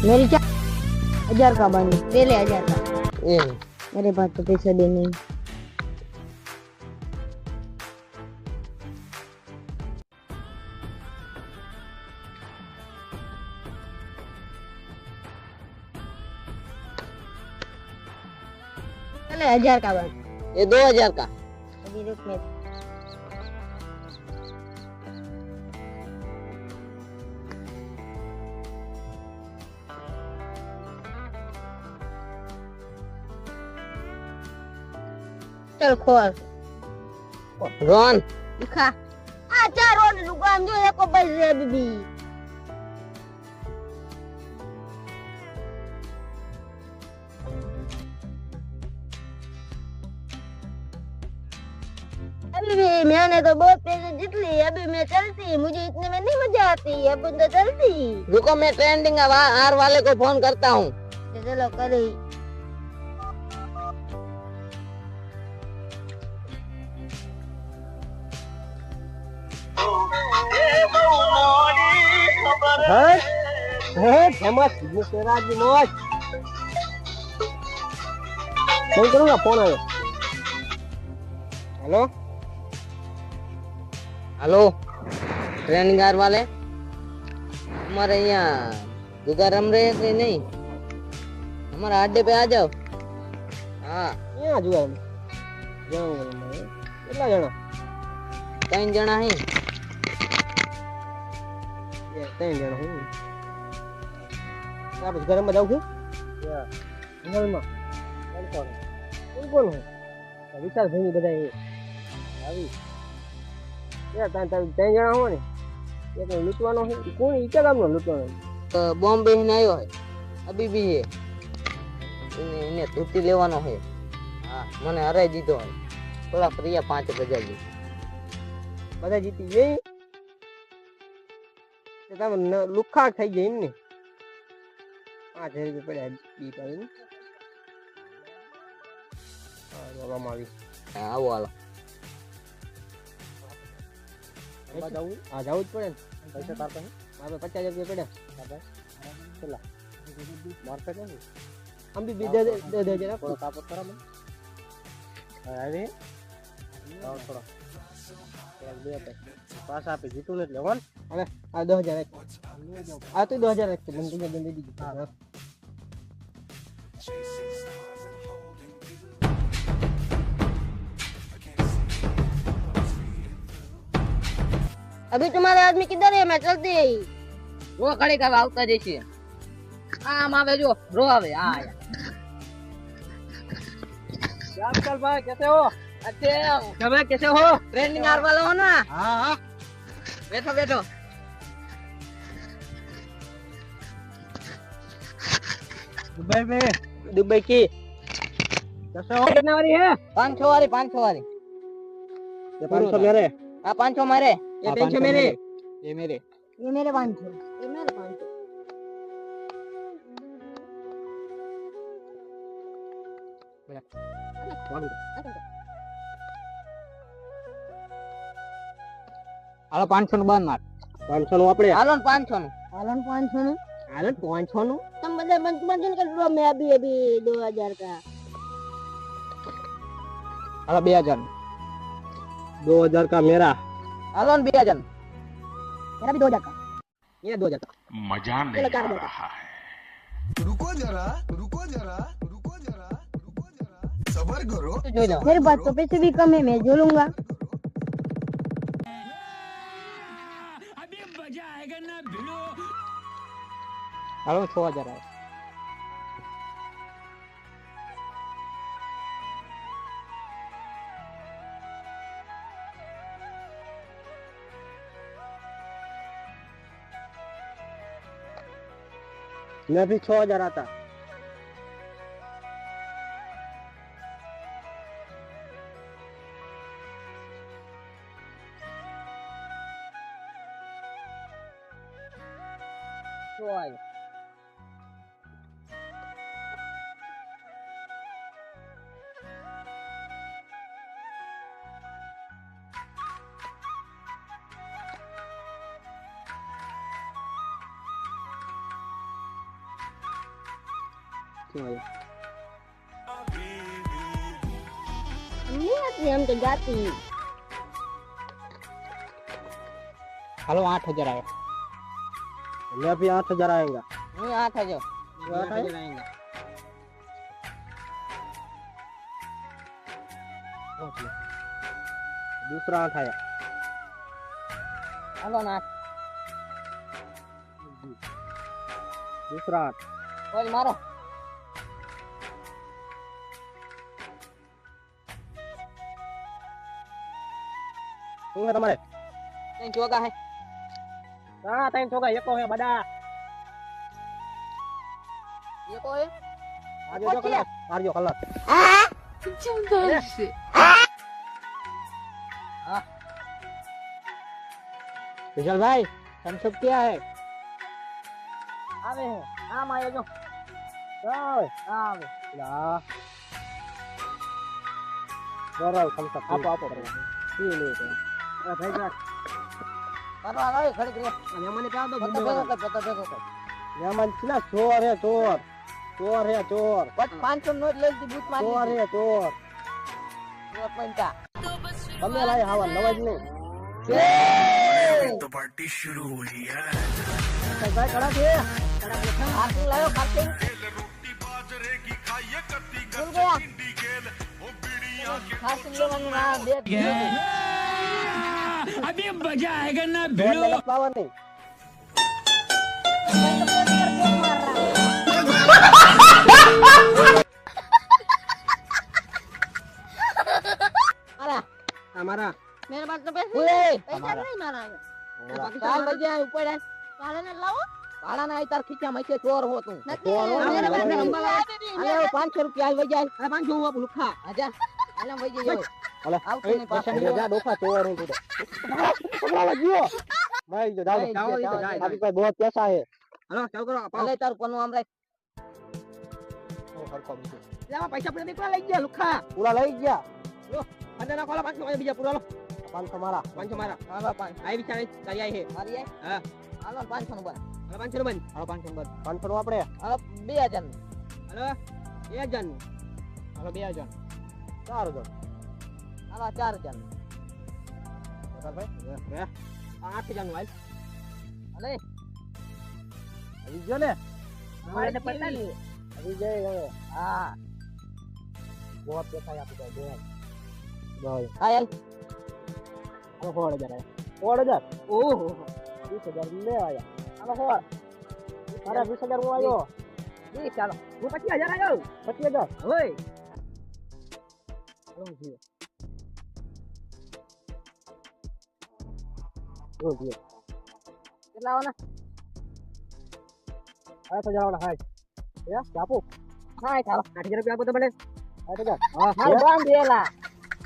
Mereka, ajar kak Bani. Pilih ajar kak. Iya. Mereka Meri patut pisah dini. Pilih ajar kak Bani. Dua ajar kak. Ini dua met. दिखा आ चार road दुकान जो है को बज रहे बीबी अभी भी मैंने तो बहुत पैसे जीत लिए अभी मैं चलती मुझे इतने में नहीं मज़ा आती अब तो चलती। रुको मैं ट्रेंडिंग आर वाले को फ़ोन करता हूँ। चलो करी। Hã? Hã? ટ્રેન ગાર વાલે? અમારે અહીંયા દુગારામ રહે કે નહીં. અમારા આડે પે હા. ક્યાં જુગારામ કેટલા જણા? ત્રણ જણા અહીં બે ત્રણ જણ હું ત્યાં પછી ગરમમાં જાઉં છું? જંગલમાં કોણ કોણ? હું વિશાલભાઈ બધા એ. આવી. ત્યાં ત્યાં ત્રણ જણા હો ને? એક લૂંટવાનો છે કોણ? ઈચ્છા ગામનો લૂંટવાનો બોમ્બે ને આવ્યો હે. અબીબી હે. એને એને તૂટી લેવાનો હે. હા મને હરાઈ દીધો હે. થોડા પ્રિયા પાંચ બજા ગઈ બધા જીતી ગઈ તમે લુખાર થઈ ગઈ એમ ને પાંચ હજાર રૂપિયા પડ્યા બી પાડી આવી. આવો હાલો. જવું હા જવું જ પડે ને. પૈસા તાર પાસે. મારે પચાસ હજાર રૂપિયા પડ્યા. આમ બી બીજા દસ હજાર આપો. તાપત કરા મને? અરે થોડા. બે પાછા આપી જીતું ને એટલે હોન હવે આ દસ હજાર રાખ આ તો દસ હજાર રાખશે મને તું દંડી દીધી હા अभी तुम्हारे आदमी किधर है मैं चलती है रो खड़ी का આવતા જઈશે આમ આવે જો રો આવે આ આયા आजकल भाई कैसे તમે કેસે હો ટ્રેનિંગ હારવાલા હો ના હા હા બેઠો બેઠો दुबई में दुबई की कैसे हो कितने वाली है पाँच छो वाली पाँच छो वाली ये पाँच छो मेरे हाँ पाँच छो मेरे ये तीन छो मेरे ये मेरे ये मेरे पाँच छो ये मेरे पाँच पाँच सौ Thank you. હાલો પાંચસો નું બાર માર પાંચસો નું આપણે હાલો ને પાંચ છો નું हालन पाँच सौ ना હાલો પાંચસો નું तुम बदले बंद बंद कर लो मैं अभी अभी दो हजार का હાલો બે હજાર दो हजार का मेरा હાલો ને બે હજાર मेरा भी दो हजार का ये दो हजार का मजा चलो नहीं कर आ दो रहा है रुको जरा रुको जरा रुको जरा रुको जरा सबर करो જોઈ લો मेरे पास तो पैसे भी कम है मैं जो लूंगा હાલો છ હજાર આવે મેં ભી છ હજાર હતા Right. Lihat nih yang kejati. Hello आठ हजार आए मैं अभी आठ हजार आएगा नहीं आठ हजार आठ हजार आएगा दूसरा आठ आया हेलो नाथ दूसरा आठ कोई मारो શું છે તમારે કઈ ચોગા હે હા ત્રણ છોકરા એકો હે બધા એ કોઈ આજે જો કલાક મારજો કલાક विशाल भाई थम्स क्या है આવે હે આમ આવ્યો જો ओए આવે ला बराबर थम्स अप आप आप पी ले ભાઈ જા કાટો આવે ખડી કરી નોટ લઈ લીધી બૂટ ચોર હે ચોર. ચોર પંચા. શરૂ હો. अभी मजा आएगा ना ગલત પાવર નહીં મારા અમારા मेरे पास तो पैसे ઓય पैसा हमारा। नहीं मारा ચાલ બજે ઉપર काले ने लाओ ભાડા ના તાર ખીચા માં ચોર હો તું नहीं तो मेरे पास हमारा तो हमारा पैसे અલે 500 રૂપિયા આલ વજાય અરે પાંચસો હું આપું લુખા આજા આલે વજે જો અલે આવતું નહીં પાછું. જા ડોફા ચોર હું તું. પકડા લગ્યો ભાઈ જો જાઓ ભાઈ, જાઓ જાઓ, જાઓ. જાઓ. આપી પાસે બહુ પૈસા હે હલો ચાલ કરો અલે તાર કોનું આમ રાખ. પૈસા પડે નીકળા લઈ ગયા લુખા. પૂરા લઈ ગયા. લો અંદર ના કોલા પાંચસો બીજા પૂરા લો પાંચસો મારા. પાંચસો મારા. હાલો પાંચ આઈ વિચારે હે મારી હા. હાલો 500 નું બન હવે પાંચસો નું પાંચસો નું બંધ. પાંચસો નું આપણે? હાલો 2000 નું. હલો બે હજારનું. હલો બે હજાર ચાર હજાર હાલો 4000 નું ભાઈ આઠનું હાલ અલે આવી ગયો ને? અમારે તો પડતા ને આવી જાય હવે. હા. બહુ પૈસા આપી દે બે હા યાર હવે સોળ હજાર સોળ હજાર? ઓહો. વીસ હજાર લે આયા. હાલો સોળ? અરે વીસ હજાર હું આવ્યો જી ચાલો. હું પચીસ હજાર આવ્યો પચીસ હજાર. હોય જો જીઓ કેટલા આવવાના આઠ હજાર વાળા હાય એ આપો હા ચાલો આઠ હજાર રૂપિયા આપો તો આઠ હજાર હા મારે બાંધેલા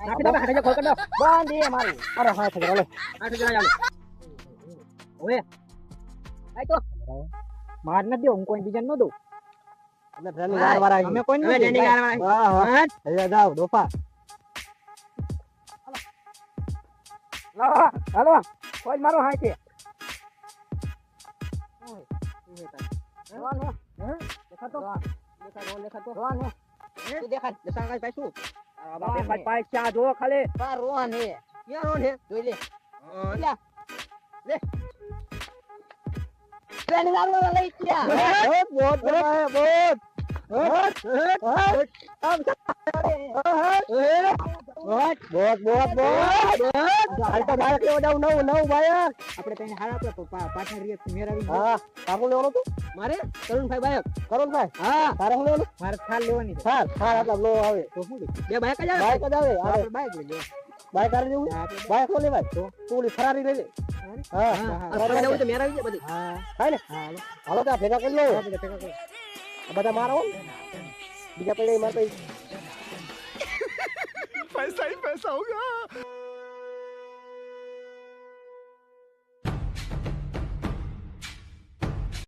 નાખી દો આઠ હજાર ખોલ કરી દો બાંધે મારી અરે હા હજાર હાલો આઠ હજાર હાલો હવે આય તો માર ન દો હું કોઈ બીજા ન દઉં અમે વાળા કોઈ હા હાલો કોઈ મારો હા છે રોન હે દેખાતો દેખાતો દેખાતો રોન હે તું દેખાડ દેખાતો કઈ પૈસું બાપે બાપે પૈસા જો ખાલી બા રોન હે ક્યાં રોન હે જોઈ લે લે લે ટ્રેનિંગ આલવા લઈ ગયા बहुत बहुत बड़ा है बहुत बहुत बहुत बहुत बहुत बहुत હાલ તો બાળક લેવા જાવ નવ નવ બાળક આપણે કઈ હાલ આપણે પાછા રીએ મેરાવી હા કાબુ લેવાનો તું મારે કરુણભાઈ બાયક કરુણભાઈ હા તારે હું લેવાનું મારે થાર લેવાની થાર થાર આપડા લો આવે તો શું બે બાયક જ આવે બાયક જ આવે આપણે બાયક લઈ લે બાયક કરી દેવું બાયક નો લેવાય તો તું ઓલી ફરારી લઈ લે હા આપણે જવું તો મેરાવી દે બધી હા હાલે હાલો ત્યાં ભેગા કરી લો ભેગા કરી આ બધા મારો બીજા પડે મારે પછી पैसा ही पैसा होगा